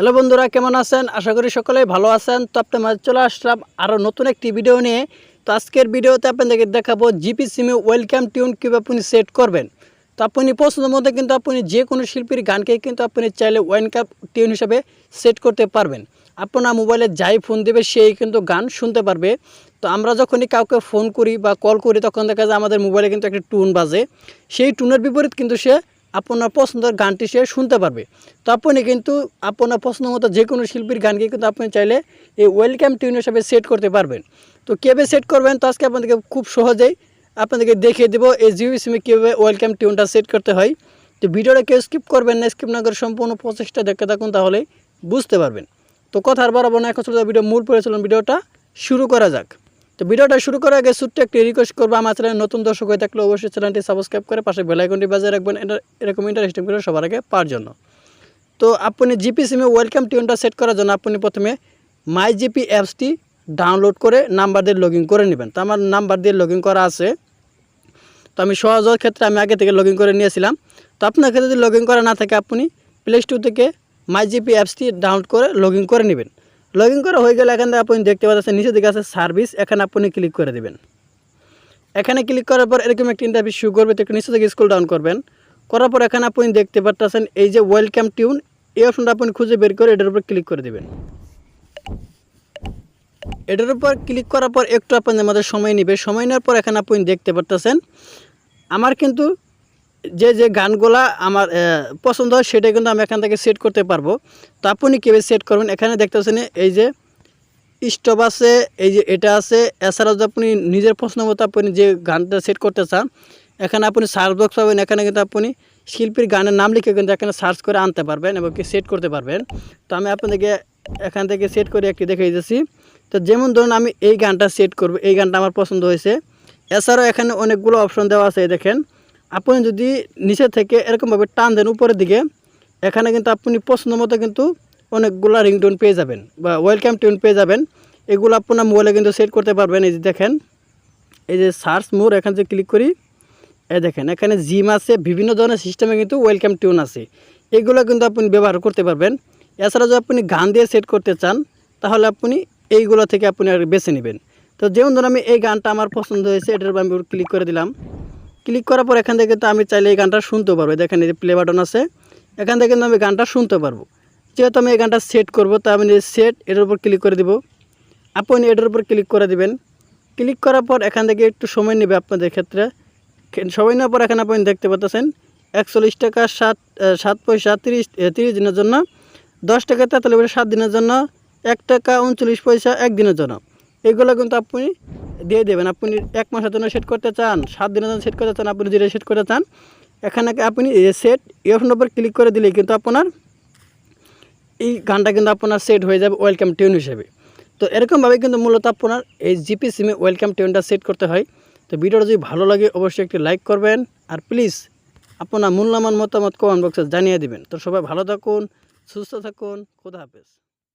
Hello বন্ধুরা, কেমন আছেন? আশা করি সকলেই ভালো আছেন। তো আপনার মাঝে চলে আসলাম আরও নতুন একটি ভিডিও নিয়ে। তো আজকের ভিডিওতে আপনাদেরকে দেখাবো জিপি সিমে ওয়েলকাম টিউন কীভাবে আপনি সেট করবেন। তো আপনি পছন্দ মধ্যে কিন্তু আপনি যে কোনো শিল্পীর গানকে কিন্তু আপনি চাইলে ওয়েলকাম টিউন হিসাবে সেট করতে পারবেন। আপনার মোবাইলে যাই ফোন দেবে, সেই কিন্তু গান শুনতে পারবে। তো আমরা যখনই কাউকে ফোন করি বা কল করি, তখন দেখা যায় আমাদের মোবাইলে কিন্তু একটা টুন বাজে। সেই টুনের বিপরীত কিন্তু সে আপনার পছন্দের গানটি সে শুনতে পারবে। তো আপনি কিন্তু আপনার পছন্দ মতো যে কোনো শিল্পীর গানকে কিন্তু আপনি চাইলে এই ওয়েলকাম টিউন হিসাবে সেট করতে পারবেন। তো কীভাবে সেট করবেন? তো আজকে আপনাদেরকে খুব সহজেই আপনাদেরকে দেখিয়ে দেবো এই জিও সিমে কীভাবে ওয়েলকাম টিউনটা সেট করতে হয়। তো ভিডিওটা কেউ স্কিপ করবেন না স্কিপ না করে সম্পূর্ণ প্রসেসটা দেখতে থাকুন তাহলে বুঝতে পারবেন। তো কথা আর বাড়াবো না, এখন ভিডিও মূল পরিচালন ভিডিওটা শুরু করা যাক। তো ভিডিওটা শুরু করার আগে ছোট্ট একটি রিকোয়েস্ট করব, আমার চ্যানেলে নতুন দর্শক হয়ে থাকলে অবশ্যই চ্যানেলটি সাবস্ক্রাইব করে পাশে বেলাইকনটি বাজিয়ে রাখবেন। এরকম ইন্টারেস্টিং ভিডিও সবার আগে পাওয়ার জন্য। তো আপনি জিপি সিমে ওয়েলকাম টিউনটা সেট করার জন্য আপনি প্রথমে মাই জিপি অ্যাপসটি ডাউনলোড করে নাম্বার দিয়ে লগ করে নেবেন। তো আমার নাম্বার দিয়ে লগ করা আছে। তো আমি সহজের ক্ষেত্রে আমি আগে থেকে লগ করে নিয়েছিলাম। তো আপনার ক্ষেত্রে যদি লগ করা না থাকে, আপনি প্লে স্টোর থেকে মাই জিপি অ্যাপসটি ডাউনলোড করে লগ করে নেবেন। লগ ইন করা হয়ে গেলে এখান থেকে আপনি দেখতে পাচ্ছেন, নিচের দিকে আছে সার্ভিস এখানে আপনি ক্লিক করে দেবেন। এখানে ক্লিক করার পর এরকম একটা ইন্টারভিউ শুরু করবে, তো একটু নিচে থেকে স্কুল ডাউন করবেন। করার পর এখানে আপনি দেখতে পাচ্ছেন এই যে ওয়েলকাম টিউন এই অপশনটা আপনি খুঁজে বের করে এটার উপর ক্লিক করে দেবেন। এটার উপর ক্লিক করার পর একটু আপনাদের মধ্যে সময় নেবে। সময় নেওয়ার পর এখানে আপনি দেখতে পারতেছেন, আমার কিন্তু যে যে গানগুলা আমার পছন্দ হয় সেটা কিন্তু আমি এখান থেকে সেট করতে পারব। তো আপনি কীভাবে সেট করবেন? এখানে দেখতে পাচ্ছেন এই যে স্টপ আছে, এই যে এটা আছে। এছাড়াও যদি আপনি নিজের প্রশ্ন মতো আপনি যে গানটা সেট করতে চান, এখানে আপনি সার্চ বক্স পাবেন। এখানে কিন্তু আপনি শিল্পীর গানের নাম লিখে কিন্তু এখানে সার্চ করে আনতে পারবেন এবং কি সেট করতে পারবেন। তো আমি আপনাদেরকে এখান থেকে সেট করে একটি দেখে দিতেছি। তো যেমন ধরুন আমি এই গানটা সেট করব, এই গানটা আমার পছন্দ হয়েছে। এছাড়াও এখানে অনেকগুলো অপশন দেওয়া আছে দেখেন। আপনি যদি নিচে থেকে এরকমভাবে টান দেন উপরের দিকে, এখানে কিন্তু আপনি পছন্দ মতো কিন্তু অনেকগুলো রিংটোন পেয়ে যাবেন বা ওয়েলকাম টিউন পেয়ে যাবেন। এগুলো আপনার মোবাইলে কিন্তু সেট করতে পারবেন। এই যে দেখেন, এই যে সার্চ মোর এখানে যে ক্লিক করি, এই দেখেন, এখানে জিম আছে, বিভিন্ন ধরনের সিস্টেমে কিন্তু ওয়েলকাম টিউন আছে। এগুলো কিন্তু আপনি ব্যবহার করতে পারবেন। এছাড়া যদি আপনি গান দিয়ে সেট করতে চান, তাহলে আপনি এইগুলো থেকে আপনি আর বেছে নেবেন। তো যেমন ধরুন আমি এই গানটা আমার পছন্দ হয়েছে, এটার আমি ক্লিক করে দিলাম। ক্লিক করার পর এখান থেকে তো আমি চাইলে এই গানটা শুনতে পারব। দেখেন এই প্লে বাটন আছে, এখান থেকে কিন্তু আমি গানটা শুনতে পারব। যেহেতু আমি এই গানটা সেট করব, তা আমি সেট এটার উপর ক্লিক করে দিব। আপনি এটার উপর ক্লিক করে দিবেন। ক্লিক করার পর এখান থেকে একটু সময় নেবে আপনাদের ক্ষেত্রে। সময় নেওয়ার পর এখানে আপনি দেখতে পাচ্ছেন, একচল্লিশ টাকা সাত সাত পয়সা তিরিশ তিরিশ দিনের জন্য, দশ টাকা তেতাল্লিশ সাত দিনের জন্য, এক টাকা উনচল্লিশ পয়সা এক দিনের জন্য। এগুলো কিন্তু আপনি দিয়ে দেবেন। আপনি এক মাসের জন্য সেট করতে চান, সাত দিনের জন্য সেট করতে চান, আপনি যেটা সেট করতে চান, এখানে আপনি সেট এই অপশনের উপর ক্লিক করে দিলেই কিন্তু আপনার এই গানটা কিন্তু আপনার সেট হয়ে যাবে ওয়েলকাম টিউন হিসেবে। তো এরকমভাবে কিন্তু মূলত আপনার এই জিপি সিমে ওয়েলকাম টিউনটা সেট করতে হয়। তো ভিডিওটা যদি ভালো লাগে, অবশ্যই একটি লাইক করবেন। আর প্লিজ আপনার মূল্যমান মতামত কমেন্ট বক্সে জানিয়ে দিবেন। তো সবাই ভালো থাকুন, সুস্থ থাকুন, খোদা হাফেজ।